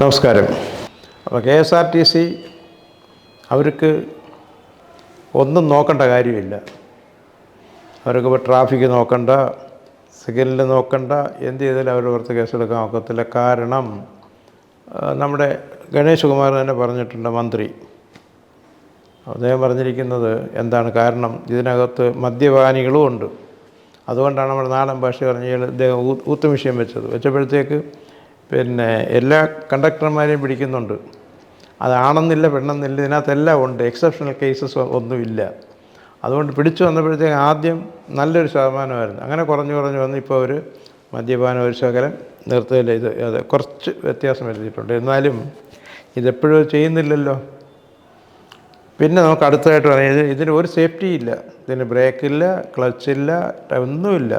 നമസ്കാരം. അപ്പോൾ K S R T C അവർക്ക് ഒന്നും നോക്കേണ്ട കാര്യമില്ല. അവർക്ക് ഇപ്പോൾ ട്രാഫിക് നോക്കണ്ട സിഗ്നലിൽ നോക്കണ്ട എന്ത് ചെയ്താലും അവരുടെ പുറത്ത് കേസെടുക്കാൻ ഒക്കത്തില്ല. കാരണം നമ്മുടെ ഗണേഷ് കുമാർ തന്നെ പറഞ്ഞിട്ടുണ്ട് മന്ത്രി. അദ്ദേഹം പറഞ്ഞിരിക്കുന്നത് എന്താണ് കാരണം? ഇതിനകത്ത് മദ്യപാനികളും ഉണ്ട്. അതുകൊണ്ടാണ് നമ്മുടെ നാടൻ ഭാഷ പറഞ്ഞാൽ ഇദ്ദേഹം ഊത്തുമിഷ്യം ഊത്ത് വെച്ചത്. വെച്ചപ്പോഴത്തേക്ക് പിന്നെ എല്ലാ കണ്ടക്ടർമാരെയും പിടിക്കുന്നുണ്ട്. അതാണെന്നില്ല പെണ്ണെന്നില്ല ഇതിനകത്തെല്ലാം ഉണ്ട്. എക്സെപ്ഷണൽ കേസസ് ഒന്നുമില്ല. അതുകൊണ്ട് പിടിച്ചു വന്നപ്പോഴത്തേക്ക് ആദ്യം നല്ലൊരു ശതമാനമായിരുന്നു. അങ്ങനെ കുറഞ്ഞു കുറഞ്ഞു വന്ന് ഇപ്പോൾ ഒരു മദ്യപാനം ഒരു ശകലം നിർത്തുകയില്ല. ഇത് അത് കുറച്ച് വ്യത്യാസം വരുത്തിയിട്ടുണ്ട്. എന്നാലും ഇതെപ്പോഴും ചെയ്യുന്നില്ലല്ലോ. പിന്നെ നമുക്ക് അടുത്തതായിട്ട് പറയുന്നത് ഇതിന് ഒരു സേഫ്റ്റി ഇല്ല. ഇതിന് ബ്രേക്കില്ല ക്ലച്ചില്ല ഒന്നുമില്ല.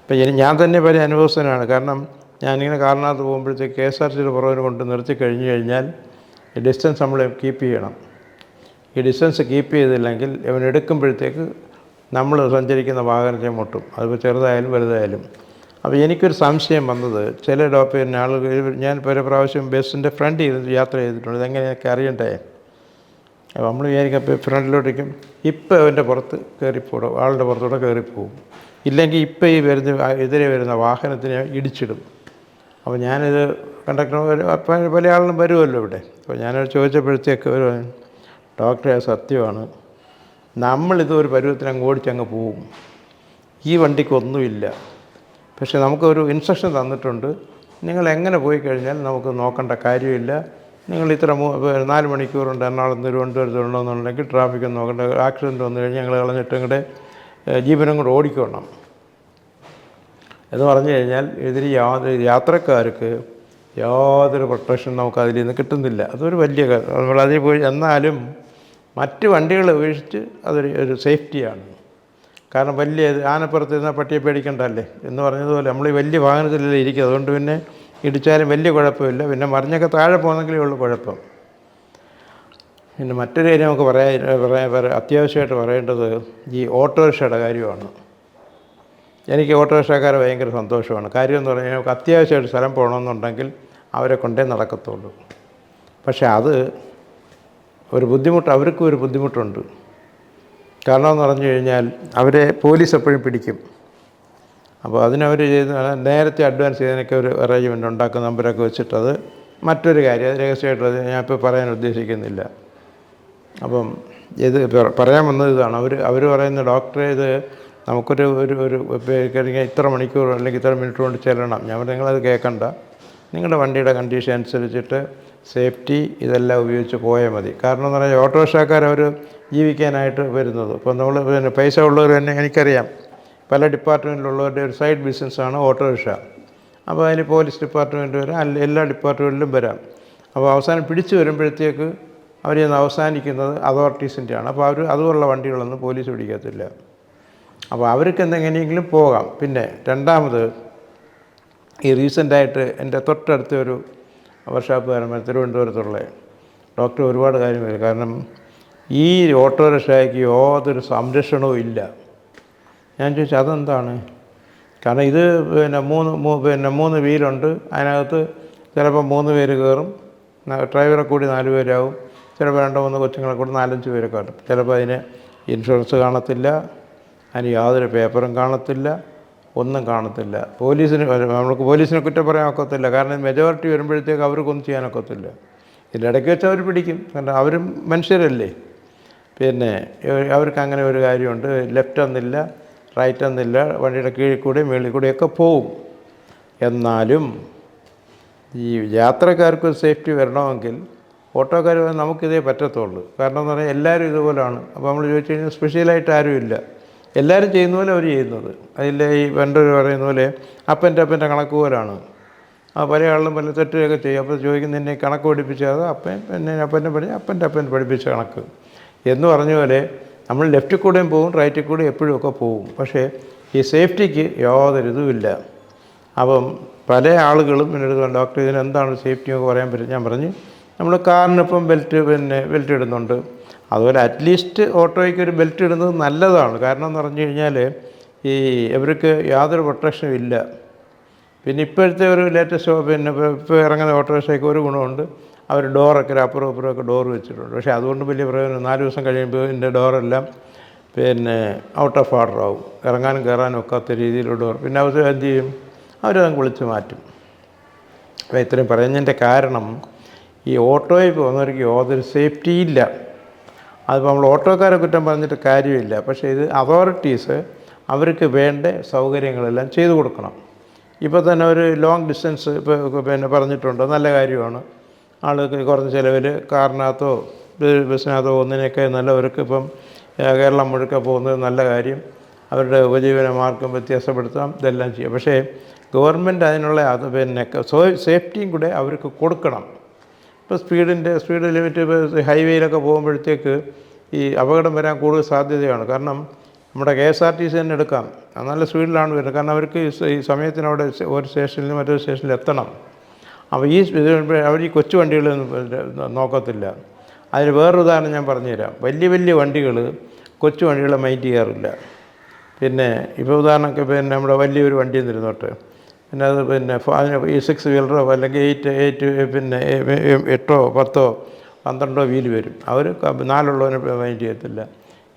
ഇപ്പം ഇനി ഞാൻ തന്നെ പല അനുഭവസ്ഥനാണ്. കാരണം ഞാനിങ്ങനെ കാറിനകത്ത് പോകുമ്പോഴത്തേക്ക് കെ എസ് ആർ സിയുടെ പുറകിന് കൊണ്ട് നിർത്തി കഴിഞ്ഞു കഴിഞ്ഞാൽ ഈ ഡിസ്റ്റൻസ് നമ്മൾ കീപ്പ് ചെയ്യണം. ഈ ഡിസ്റ്റൻസ് കീപ്പ് ചെയ്തില്ലെങ്കിൽ ഇവൻ എടുക്കുമ്പോഴത്തേക്ക് നമ്മൾ സഞ്ചരിക്കുന്ന വാഹനത്തെ മുട്ടും. അതിപ്പോൾ ചെറുതായാലും വലുതായാലും. അപ്പോൾ എനിക്കൊരു സംശയം വന്നത് ചില ഡോക്ടറിന് ആളുകൾ ഞാൻ പല പ്രാവശ്യം ബസ്സിന്റെ ഫ്രണ്ട് ചെയ്ത് യാത്ര ചെയ്തിട്ടുണ്ട്. ഇതെങ്ങനെയൊക്കെ അറിയണ്ടേ? അപ്പോൾ നമ്മൾ വിചാരിക്കും അപ്പോൾ ഫ്രണ്ടിലോട്ടേക്കും ഇപ്പം അവന്റെ പുറത്ത് കയറിപ്പോടും ആളുടെ പുറത്തൂടെ കയറിപ്പോവും ഇല്ലെങ്കിൽ ഇപ്പം ഈ വരുന്ന എതിരെ വരുന്ന വാഹനത്തിനെ ഇടിച്ചിടും. അപ്പോൾ ഞാനിത് കണ്ടക്ടർ അപ്പോൾ പല ആളും വരുമല്ലോ ഇവിടെ. അപ്പോൾ ഞാനത് ചോദിച്ചപ്പോഴത്തേക്ക് ഒരു ഡോക്ടറെ സത്യമാണ്. നമ്മളിത് ഒരു പരുവത്തിന് അങ്ങ് ഓടിച്ചങ്ങ് പോവും ഈ വണ്ടിക്കൊന്നുമില്ല. പക്ഷെ നമുക്കൊരു ഇൻസ്ട്രക്ഷൻ തന്നിട്ടുണ്ട്. നിങ്ങൾ എങ്ങനെ പോയി കഴിഞ്ഞാൽ നമുക്ക് നോക്കേണ്ട കാര്യമില്ല. നിങ്ങൾ ഇത്ര മൂ നാല് മണിക്കൂറുണ്ട് എറണാകുളം തിരുവനന്തപുരത്ത് ഉണ്ടെന്നുണ്ടെങ്കിൽ ട്രാഫിക് ഒന്നും നോക്കേണ്ട ആക്സിഡന്റ് വന്നു കഴിഞ്ഞാൽ ഞങ്ങൾ കളഞ്ഞിട്ട് ഇങ്ങോട്ട് ജീവനും കൂടെ ഓടിക്കണം. എന്ന് പറഞ്ഞു കഴിഞ്ഞാൽ ഇതിൽ യാതൊരു യാത്രക്കാർക്ക് യാതൊരു പ്രൊട്ടക്ഷൻ നമുക്ക് അതിൽ നിന്ന് കിട്ടുന്നില്ല. അതൊരു വലിയ കാര്യം നമ്മൾ അതിൽ പോയി എന്നാലും മറ്റ് വണ്ടികളെ ഉപേക്ഷിച്ച് അതൊരു ഒരു സേഫ്റ്റിയാണ്. കാരണം വലിയ ആനപ്പുറത്ത് ഇരുന്നാൽ പട്ടിയെ പേടിക്കണ്ടല്ലേ? എന്ന് പറഞ്ഞതുപോലെ നമ്മൾ ഈ വലിയ വാഹനത്തിലല്ലേ ഇരിക്കുക. അതുകൊണ്ട് പിന്നെ ഇടിച്ചാലും വലിയ കുഴപ്പമില്ല. പിന്നെ മറിഞ്ഞൊക്കെ താഴെ പോകുന്നെങ്കിലേ ഉള്ളൂ കുഴപ്പം. പിന്നെ മറ്റൊരു കാര്യം നമുക്ക് പറയാൻ പറയാൻ അത്യാവശ്യമായിട്ട് പറയേണ്ടത് ഈ ഓട്ടോറിക്ഷയുടെ കാര്യമാണ്. എനിക്ക് ഓട്ടോറിക്ഷക്കാരെ ഭയങ്കര സന്തോഷമാണ്. കാര്യം എന്ന് പറഞ്ഞാൽ നമുക്ക് അത്യാവശ്യമായിട്ട് സ്ഥലം പോകണമെന്നുണ്ടെങ്കിൽ അവരെ കൊണ്ടേ നടക്കത്തുള്ളൂ. പക്ഷേ അത് ഒരു ബുദ്ധിമുട്ട് അവർക്കും ഒരു ബുദ്ധിമുട്ടുണ്ട്. കാരണം എന്ന് പറഞ്ഞു കഴിഞ്ഞാൽ അവരെ പോലീസ് എപ്പോഴും പിടിക്കും. അപ്പോൾ അതിനവർ ചെയ്ത് നേരത്തെ അഡ്വാൻസ് ചെയ്തതിനൊക്കെ ഒരു അറേഞ്ച്മെന്റ് ഉണ്ടാക്കുന്ന നമ്പരൊക്കെ വെച്ചിട്ടത് മറ്റൊരു കാര്യം അത് ഞാൻ ഇപ്പോൾ പറയാൻ ഉദ്ദേശിക്കുന്നില്ല. അപ്പം ഇത് പറ- പറയാൻ വന്നത് ഇതാണ്. അവർ അവർ പറയുന്ന ഡോക്ടറെ ഇത് നമുക്കൊരു ഒരു ഒരു കഴിഞ്ഞാൽ ഇത്ര മണിക്കൂർ അല്ലെങ്കിൽ ഇത്ര മിനിറ്റ് കൊണ്ട് ചെല്ലണം. ഞാൻ നിങ്ങളത് കേൾക്കണ്ട. നിങ്ങളുടെ വണ്ടിയുടെ കണ്ടീഷൻ അനുസരിച്ചിട്ട് സേഫ്റ്റി ഇതെല്ലാം ഉപയോഗിച്ച് പോയാൽ മതി. കാരണം എന്ന് പറഞ്ഞാൽ ഓട്ടോറിക്ഷക്കാർ അവർ ജീവിക്കാനായിട്ട് വരുന്നത്. ഇപ്പോൾ നമ്മൾ പിന്നെ പൈസ ഉള്ളവർ തന്നെ എനിക്കറിയാം. പല ഡിപ്പാർട്ട്മെന്റിലുള്ളവരുടെ ഒരു സൈഡ് ബിസിനസ്സാണ് ഓട്ടോറിക്ഷ. അപ്പോൾ അതിന് പോലീസ് ഡിപ്പാർട്ട്മെന്റ് വരാം അല്ല എല്ലാ ഡിപ്പാർട്ട്മെന്റിലും വരാം. അപ്പോൾ അവസാനം പിടിച്ചു വരുമ്പോഴത്തേക്ക് അവർ ചെന്ന് അവസാനിക്കുന്നത് അതോറിറ്റീസിന്റെയാണ്. അപ്പോൾ അവർ അതുപോലുള്ള വണ്ടികളൊന്നും പോലീസ് പിടിക്കത്തില്ല. അപ്പോൾ അവർക്ക് എന്തെങ്ങനെയെങ്കിലും പോകാം. പിന്നെ രണ്ടാമത് ഈ റീസെന്റായിട്ട് എന്റെ തൊട്ടടുത്ത ഒരു വർഷാപ്പ് കാരണം തിരുവനന്തപുരത്തുള്ള ഡോക്ടർ ഒരുപാട് കാര്യം വരും. കാരണം ഈ ഓട്ടോറിക്ഷയ്ക്ക് യാതൊരു സംരക്ഷണവും ഇല്ല. ഞാൻ ചോദിച്ചു അതെന്താണ്? കാരണം ഇത് പിന്നെ മൂന്ന് പിന്നെ മൂന്ന് വീലുണ്ട്. അതിനകത്ത് ചിലപ്പോൾ മൂന്ന് പേര് കയറും. ഡ്രൈവറെ കൂടി നാല് പേരാവും. ചിലപ്പോൾ രണ്ടോ മൂന്ന് കൊച്ചുങ്ങളെ കൂടി നാലഞ്ച് പേരൊക്കെ കാണും ചിലപ്പോൾ അതിന് ഇൻഷുറൻസ് കാണത്തില്ല. അതിന് യാതൊരു പേപ്പറും കാണത്തില്ല ഒന്നും കാണത്തില്ല. പോലീസിന് നമുക്ക് പോലീസിനെ കുറ്റം പറയാൻ ഒക്കത്തില്ല. കാരണം മെജോറിറ്റി വരുമ്പോഴത്തേക്ക് അവർക്കൊന്നും ചെയ്യാനൊക്കത്തില്ല ഇതിലിടയ്ക്ക് വെച്ച് അവർ പിടിക്കും. കാരണം അവരും മനുഷ്യരല്ലേ. പിന്നെ അവർക്ക് അങ്ങനെ ഒരു കാര്യമുണ്ട്. ലെഫ്റ്റ് ഒന്നില്ല റൈറ്റ് ഒന്നില്ല വണ്ടിയുടെ കീഴിൽ കൂടെയും മേളിൽ കൂടെയൊക്കെ പോവും. എന്നാലും ഈ യാത്രക്കാർക്ക് സേഫ്റ്റി വരണമെങ്കിൽ ഓട്ടോക്കാർ നമുക്കിതേ പറ്റത്തുള്ളൂ. കാരണം എന്ന് പറഞ്ഞാൽ എല്ലാവരും ഇതുപോലെയാണ് അപ്പോൾ നമ്മൾ ചോദിച്ചു കഴിഞ്ഞാൽ സ്പെഷ്യലായിട്ട് ആരുമില്ല. എല്ലാവരും ചെയ്യുന്ന പോലെ അവർ ചെയ്യുന്നത്. അതിൽ ഈ വെണ്ടർ പറയുന്ന പോലെ അപ്പന്റെ അപ്പന്റെ കണക്ക് പോലാണ്. ആ പല ആളിലും പല തെറ്റുകളൊക്കെ ചെയ്യും. അപ്പോൾ ചോദിക്കുന്ന എന്നെ കണക്ക് പഠിപ്പിച്ചത് അപ്പൻ എന്നെ അപ്പന്റെ പഠി അപ്പന്റെ അപ്പൻ പഠിപ്പിച്ച കണക്ക്. എന്ന് പറഞ്ഞ പോലെ നമ്മൾ ലെഫ്റ്റിൽ കൂടെയും പോകും റൈറ്റിൽ കൂടെ എപ്പോഴും ഒക്കെ പോകും. പക്ഷേ ഈ സേഫ്റ്റിക്ക് യാതൊരു ഇതുമില്ല അപ്പം പല ആളുകളും എന്നോട് ഡോക്ടർ ഇതിനെന്താണ് സേഫ്റ്റി എന്നൊക്കെ പറയാൻ പറ്റും? ഞാൻ പറഞ്ഞു നമ്മൾ കാറിനൊപ്പം ബെൽറ്റ് പിന്നെ ബെൽറ്റ് ഇടുന്നുണ്ട്. അതുപോലെ അറ്റ്ലീസ്റ്റ് ഓട്ടോയ്ക്ക് ഒരു ബെൽറ്റ് ഇടുന്നത് നല്ലതാണ്. കാരണം എന്ന് പറഞ്ഞു കഴിഞ്ഞാൽ ഈ ഇവർക്ക് യാതൊരു പ്രൊട്ടക്ഷനും ഇല്ല. പിന്നെ ഇപ്പോഴത്തെ ഒരു ലേറ്റസ്റ്റ് പിന്നെ ഇപ്പോൾ ഇറങ്ങുന്ന ഓട്ടോറിക്ഷയ്ക്ക് ഒരു ഗുണമുണ്ട്. അവർ ഡോറൊക്കെ ഒരു അപ്പുറം അപ്പുറമൊക്കെ ഡോർ വെച്ചിട്ടുണ്ട്. പക്ഷേ അതുകൊണ്ട് വലിയ പ്രയോജനം നാല് ദിവസം കഴിയുമ്പോൾ ഇതിന്റെ ഡോറെല്ലാം പിന്നെ ഔട്ട് ഓഫ് ഓർഡർ ആവും. ഇറങ്ങാനും കയറാനും ഒക്കാത്ത രീതിയിലുള്ള ഡോർ പിന്നെ അവർ എന്ത് ചെയ്യും? അവരതങ്ങ് വിളിച്ച് മാറ്റും. അപ്പോൾ ഇത്രയും പറയുന്നതിന്റെ കാരണം ഈ ഓട്ടോയിൽ പോകുന്നവർക്ക് യാതൊരു സേഫ്റ്റി ഇല്ല. അതിപ്പോൾ നമ്മൾ ഓട്ടോക്കാരെ കുറ്റം പറഞ്ഞിട്ട് കാര്യമില്ല. പക്ഷേ ഇത് അതോറിറ്റീസ് അവർക്ക് വേണ്ട സൗകര്യങ്ങളെല്ലാം ചെയ്തു കൊടുക്കണം. ഇപ്പോൾ തന്നെ ഒരു ലോങ് ഡിസ്റ്റൻസ് ഇപ്പോൾ പിന്നെ പറഞ്ഞിട്ടുണ്ട്. നല്ല കാര്യമാണ്. ആൾക്ക് കുറഞ്ഞ ചിലവിൽ കാറിനകത്തോ ബസ്സിനകത്തോ ഒന്നിനൊക്കെ നല്ലവർക്ക് ഇപ്പം കേരളം മുഴുക്ക പോകുന്നത് നല്ല കാര്യം. അവരുടെ ഉപജീവന മാർഗം വ്യത്യാസപ്പെടുത്താം. ഇതെല്ലാം ചെയ്യാം. പക്ഷേ ഗവൺമെന്റ് അതിനുള്ള അത് പിന്നെ സേഫ്റ്റിയും കൂടെ അവർക്ക് കൊടുക്കണം. ഇപ്പോൾ സ്പീഡിന്റെ സ്പീഡ് ലിമിറ്റ് ഹൈവേയിലൊക്കെ പോകുമ്പോഴത്തേക്ക് ഈ അപകടം വരാൻ കൂടുതൽ സാധ്യതയാണ്. കാരണം നമ്മുടെ K S R T C തന്നെ എടുക്കാം. നല്ല സ്പീഡിലാണ് വരുന്നത്. കാരണം അവർക്ക് ഈ സമയത്തിനവിടെ ഒരു സ്റ്റേഷനിൽ നിന്ന് മറ്റൊരു സ്റ്റേഷനിൽ എത്തണം. അപ്പോൾ ഈ അവർ ഈ കൊച്ചു വണ്ടികളൊന്നും നോക്കത്തില്ല. അതിന് വേറൊരു ഉദാഹരണം ഞാൻ പറഞ്ഞുതരാം. വലിയ വലിയ വണ്ടികൾ കൊച്ചു വണ്ടികളെ മൈൻഡ് ചെയ്യാറില്ല. പിന്നെ ഇപ്പോൾ ഉദാഹരണമൊക്കെ പിന്നെ നമ്മുടെ വലിയൊരു വണ്ടി എന്നിരുന്നോട്ടെ പിന്നെ അത് പിന്നെ അതിന് ഈ സിക്സ് വീലറോ അല്ലെങ്കിൽ എയ്റ്റ് എയ്റ്റ് പിന്നെ എട്ടോ പത്തോ പന്ത്രണ്ടോ വീൽ വരും. അവർ നാലുള്ളവനെ മൈൻഡ് ചെയ്യത്തില്ല.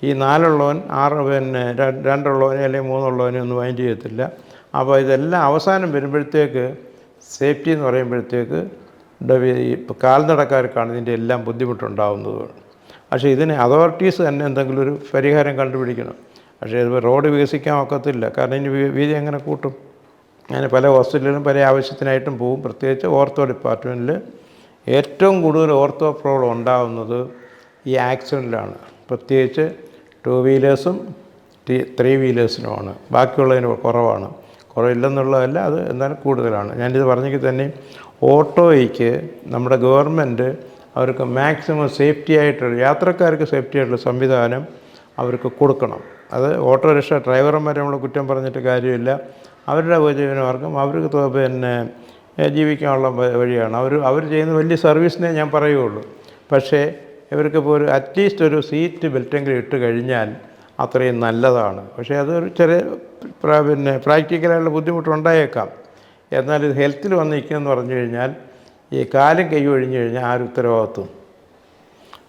ഈ നാലുള്ളവൻ ആറ് പിന്നെ രണ്ടുള്ളവനെ അല്ലെങ്കിൽ മൂന്നുള്ളവനെ ഒന്നും മൈൻഡ് ചെയ്യത്തില്ല. അപ്പോൾ ഇതെല്ലാം അവസാനം വരുമ്പോഴത്തേക്ക് സേഫ്റ്റി എന്ന് പറയുമ്പോഴത്തേക്ക് കാൽനടക്കാർക്കാണ് ഇതിന്റെ എല്ലാം ബുദ്ധിമുട്ടുണ്ടാകുന്നത് പക്ഷേ ഇതിന് അതോറിറ്റീസ് തന്നെ എന്തെങ്കിലും ഒരു പരിഹാരം കണ്ടുപിടിക്കണം. പക്ഷേ ഇത് റോഡ് വികസിക്കാൻ ഒക്കത്തില്ല. കാരണം ഇനി വീതി എങ്ങനെ കൂട്ടും? അങ്ങനെ പല ഹോസ്പിറ്റലിലും പല ആവശ്യത്തിനായിട്ടും പോകും പ്രത്യേകിച്ച് ഓർത്തോ ഡിപ്പാർട്ട്മെന്റിൽ ഏറ്റവും കൂടുതൽ ഓർത്തോ പ്രോബ്ലം ഉണ്ടാകുന്നത് ഈ ആക്സിഡന്റിലാണ് പ്രത്യേകിച്ച് ടു വീലേഴ്സും ത്രീ വീലേഴ്സിനുമാണ്. ബാക്കിയുള്ളതിന് കുറവാണ്. കുറവില്ലെന്നുള്ളതല്ല അത് എന്നാലും കൂടുതലാണ്. ഞാനിത് പറഞ്ഞെങ്കിൽ തന്നെ ഓട്ടോയ്ക്ക് നമ്മുടെ ഗവൺമെന്റ് അവർക്ക് മാക്സിമം സേഫ്റ്റി ആയിട്ടുള്ള യാത്രക്കാർക്ക് സേഫ്റ്റി ആയിട്ടുള്ള സംവിധാനം അവർക്ക് കൊടുക്കണം. അത് ഓട്ടോറിക്ഷ ഡ്രൈവർമാരെ നമ്മൾ കുറ്റം പറഞ്ഞിട്ട് കാര്യമില്ല. അവരുടെ ഉപജീവനമാർഗം അവർക്ക് പിന്നെ ജീവിക്കാനുള്ള വഴിയാണ്. അവർ അവർ ചെയ്യുന്ന വലിയ സർവീസിനെ ഞാൻ പറയുകയുള്ളൂ. പക്ഷേ ഇവർക്കിപ്പോൾ ഒരു അറ്റ്ലീസ്റ്റ് ഒരു സീറ്റ് ബെൽറ്റെങ്കിലും ഇട്ട് കഴിഞ്ഞാൽ അത്രയും നല്ലതാണ്. പക്ഷേ അതൊരു ചെറിയ പിന്നെ പ്രാക്ടിക്കലായിട്ടുള്ള ബുദ്ധിമുട്ടുണ്ടായേക്കാം. എന്നാൽ ഇത് ഹെൽത്തിൽ വന്ന് നിൽക്കുമെന്ന് പറഞ്ഞു കഴിഞ്ഞാൽ ഈ കാലം കൈ ഒഴിഞ്ഞു കഴിഞ്ഞാൽ ആ ഒരു ഉത്തരവാദിത്വം.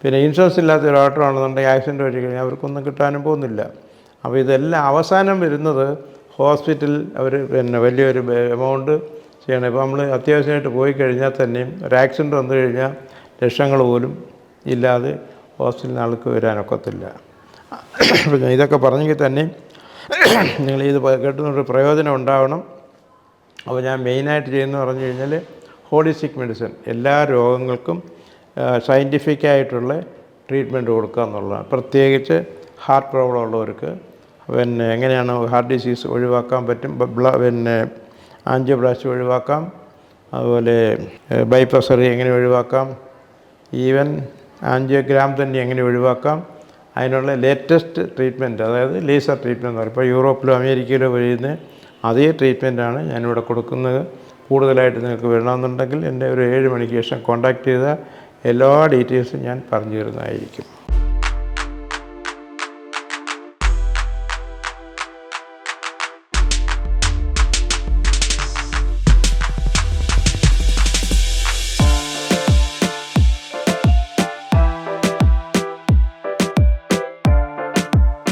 പിന്നെ ഇൻഷുറൻസ് ഇല്ലാത്ത ഒരു ഓട്ടോ ആണെന്നുണ്ടെങ്കിൽ ആക്സിഡന്റ് പറ്റി കഴിഞ്ഞാൽ അവർക്കൊന്നും കിട്ടാനും പോകുന്നില്ല. അപ്പോൾ ഇതെല്ലാം അവസാനം വരുന്നത് ഹോസ്പിറ്റൽ അവർ പിന്നെ വലിയൊരു എമൗണ്ട് ചെയ്യണം. ഇപ്പോൾ നമ്മൾ അത്യാവശ്യമായിട്ട് പോയി കഴിഞ്ഞാൽ തന്നെയും ഒരു ആക്സിഡന്റ് വന്നു കഴിഞ്ഞാൽ ലക്ഷങ്ങൾ പോലും ഇല്ലാതെ ഹോസ്പിറ്റലിൽ ആൾക്ക് വരാനൊക്കത്തില്ല ഇതൊക്കെ പറഞ്ഞെങ്കിൽ തന്നെ നിങ്ങൾ ഇത് കേട്ടുന്നൊരു പ്രയോജനം ഉണ്ടാവണം. അപ്പോൾ ഞാൻ മെയിനായിട്ട് ചെയ്യുന്നത് പറഞ്ഞു കഴിഞ്ഞാൽ ഹോളിസ്റ്റിക് മെഡിസിൻ. എല്ലാ രോഗങ്ങൾക്കും സയന്റിഫിക്കായിട്ടുള്ള ട്രീറ്റ്മെന്റ് കൊടുക്കുക എന്നുള്ളതാണ്. പ്രത്യേകിച്ച് ഹാർട്ട് പ്രോബ്ലം ഉള്ളവർക്ക് പിന്നെ എങ്ങനെയാണ് ഹാർട്ട് ഡിസീസ് ഒഴിവാക്കാൻ പറ്റും? പിന്നെ ആൻജിയോപ്ലാസ്റ്റി ഒഴിവാക്കാം. അതുപോലെ ബൈപ്രസറി എങ്ങനെ ഒഴിവാക്കാം? ഈവൻ ആൻജിയോഗ്രാം തന്നെ എങ്ങനെ ഒഴിവാക്കാം? അതിനുള്ള ലേറ്റസ്റ്റ് ട്രീറ്റ്മെന്റ് അതായത് ലേസർ ട്രീറ്റ്മെന്റ് എന്ന് പറയും. ഇപ്പോൾ യൂറോപ്പിലോ അമേരിക്കയിലോ വരുന്ന അതേ ട്രീറ്റ്മെന്റാണ് ഞാനിവിടെ കൊടുക്കുന്നത്. കൂടുതലായിട്ട് നിങ്ങൾക്ക് വരണമെന്നുണ്ടെങ്കിൽ എന്റെ ഒരു ഏഴ് മണിക്ക് ശേഷം കോൺടാക്റ്റ് ചെയ്താൽ എല്ലാ ഡീറ്റെയിൽസും ഞാൻ പറഞ്ഞു തരുന്നതായിരിക്കും.